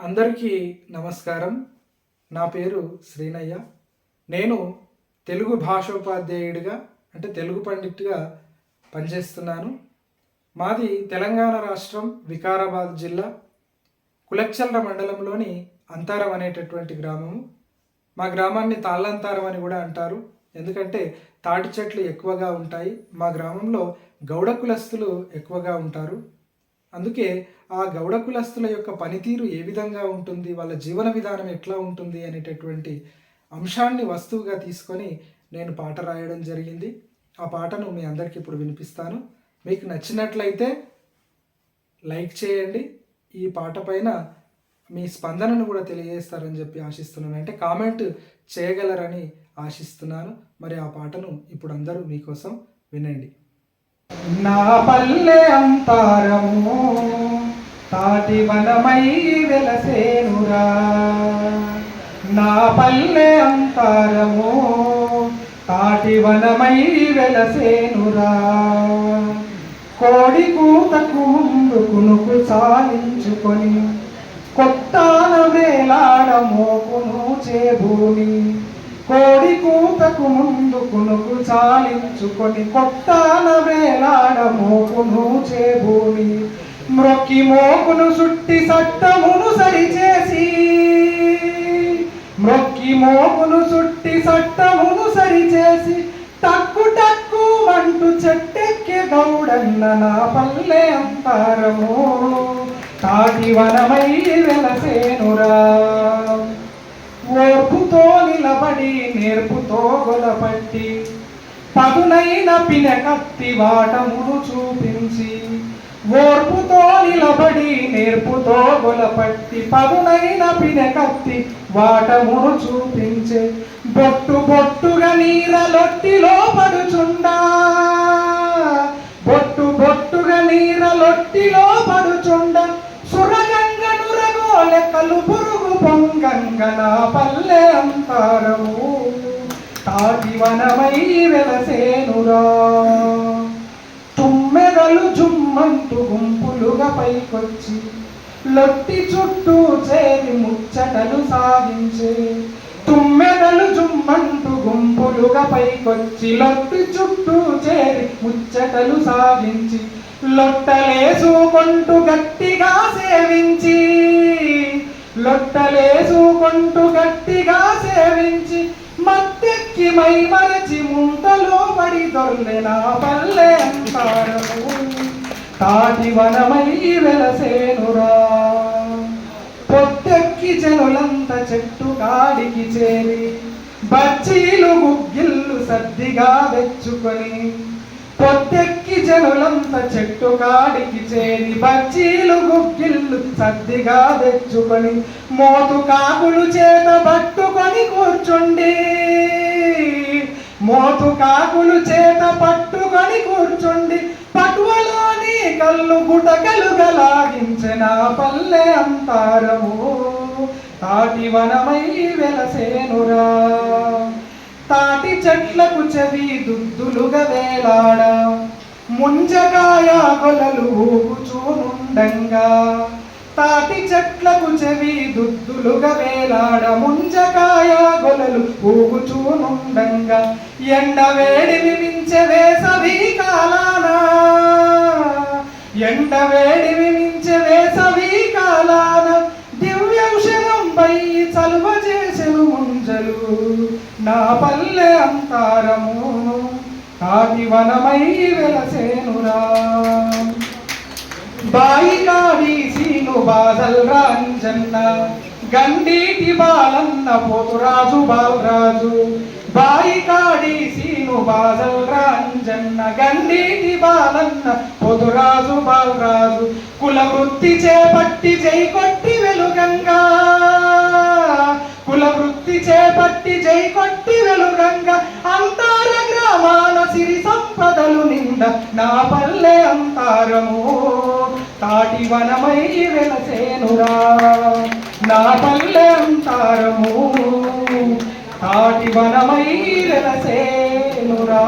అందరికీ నమస్కారం. నా పేరు శ్రీనయ్య. నేను తెలుగు భాషోపాధ్యాయుడిగా అంటే తెలుగు పండిట్గా పనిచేస్తున్నాను. మాది తెలంగాణ రాష్ట్రం వికారాబాద్ జిల్లా కులక్చల్ర మండలంలోని అంతారం అనేటటువంటి గ్రామము. మా గ్రామాన్ని తాళ్ళంతారం అని కూడా అంటారు. ఎందుకంటే తాటి చెట్లు ఎక్కువగా ఉంటాయి. మా గ్రామంలో గౌడ కులస్తులు ఎక్కువగా ఉంటారు. అందుకే ఆ గౌడ కులస్తుల యొక్క పనితీరు ఏ విధంగా ఉంటుంది వాళ్ళ జీవన విధానం ఎట్లా ఉంటుంది అనేటటువంటి అంశాన్ని వస్తువుగా తీసుకొని నేను పాట రాయడం జరిగింది. ఆ పాటను మీ అందరికీ ఇప్పుడు వినిపిస్తాను. మీకు నచ్చినట్లయితే లైక్ చేయండి. ఈ పాట పైన మీ స్పందనను కూడా తెలియజేస్తారని చెప్పి ఆశిస్తున్నాను. అంటే కామెంట్ చేయగలరని ఆశిస్తున్నాను. మరి ఆ పాటను ఇప్పుడు అందరూ మీకోసం వినండి. నా పల్లె అంతారము తాటి వనమై వెలసేనురా. నా పల్లె అంతారము తాటి వనమై వెలసేనురా. కోడి కూతకు ముందు కునుకు సాలించుకొని కొట్టాన వేలాడ మోకును చేభూమి కోడి కూతకు ముందు కునుకు చాలించుకొని కొట్టాన వేలాడ మోకును చేభూమి. మ్రొక్కి మోకును సుట్టి సట్టమును సరిచేసి. మ్రొక్కి మోకును సుట్టి సట్టమును సరిచేసి టక్కు టక్కు అంటూ చెట్టెక్కి గౌడన్న నా పల్లె అంతరము. తాటి వనమై వెలసేనురా. ఓర్పుతో నిలబడి నేర్పుతో గొలపట్టి పదునైన పినకత్తి వాటమును చూపించి ఓర్పుతో నిలబడి నేర్పుతో గొలపట్టి పదునైన పినకత్తి వాటమును చూపించే బొట్టు బొట్టుగా నీరలొట్టిలో పడుచుండా. బొట్టు బొట్టుగా నీరలొట్టిలో పడుచుండ. సురగంగను లెక్కలు కలు పల్లె అంతారము. తాటి వెలసేనురా. తుమ్మెదలు జుమ్మంటూ గుంపులుగా పైకొచ్చి లొట్టి చుట్టూ చేరి ముచ్చటలు సాగించే. తుమ్మెదలు జుమ్మంటూ గుంపులుగా పైకొచ్చి లొట్టి చుట్టూ చేరి ముచ్చటలు సాగించి లొట్టలేసుకుంటూ గట్టిగా సేవించి. లొట్టలేసుకుంటూ గట్టిగా సేవించి మత్తెక్కి మై మరచి ముంతలో పడి దొరలే నా పల్లె అంతారము. తాటి వనమై వెలసేనురా. పొత్తెక్కి జనులంత చెట్టు కాడికి చేరి బచ్చీలు గుగ్గిళ్ళు సద్దిగా తెచ్చుకొని పొద్దెక్కి జనులంత చెట్టు కాడికి చేరి సర్దిగా సద్దిగా తెచ్చుకొని మోతు కాకులు చేత పట్టుకొని కూర్చుండి. మోతు కాకులు చేత పట్టుకొని కూర్చుండి. పటువలోని కళ్ళు గుటకలు గలాగించిన పల్లె అంతారము. తాటి వనమై వెలసేనురా. తాటి చెట్లకు చెవి దుద్దులుగా వేలాడ. ముంజకాయ కొలలు ఊగుచూనుండంగా. తాటి చెట్లకు చెవి దుద్దులుగా వేలాడ ముంజకాయ గొలలు ఊగుచూనుండంగా. ఎండ వేడిని మించె వేసవి కాలానా? ఎండ వేడిని మించె వేసవి కాలాన? దివ్యౌషధం చలువ చేసెను ముంజలు. నా పల్లె అంతారము కాటి వనమై వెలసేనురా. బాయి కాడీసి సీను రాంజన్న గండీటి బాలన్న పోతురాజు బాలరాజు బాయి కాడి సీను బాదల్ రాంజన్న గండీటి బాలన్న పోతురాజు బాలరాజు కుల వృత్తి చేపట్టి జై కొట్టి వెలుగంగా కుల వృత్తి చేపట్టి జై కొట్టి వనమై వెలసేనురా నా పల్లె అంతారము తాటి వనమై వెలసేనురా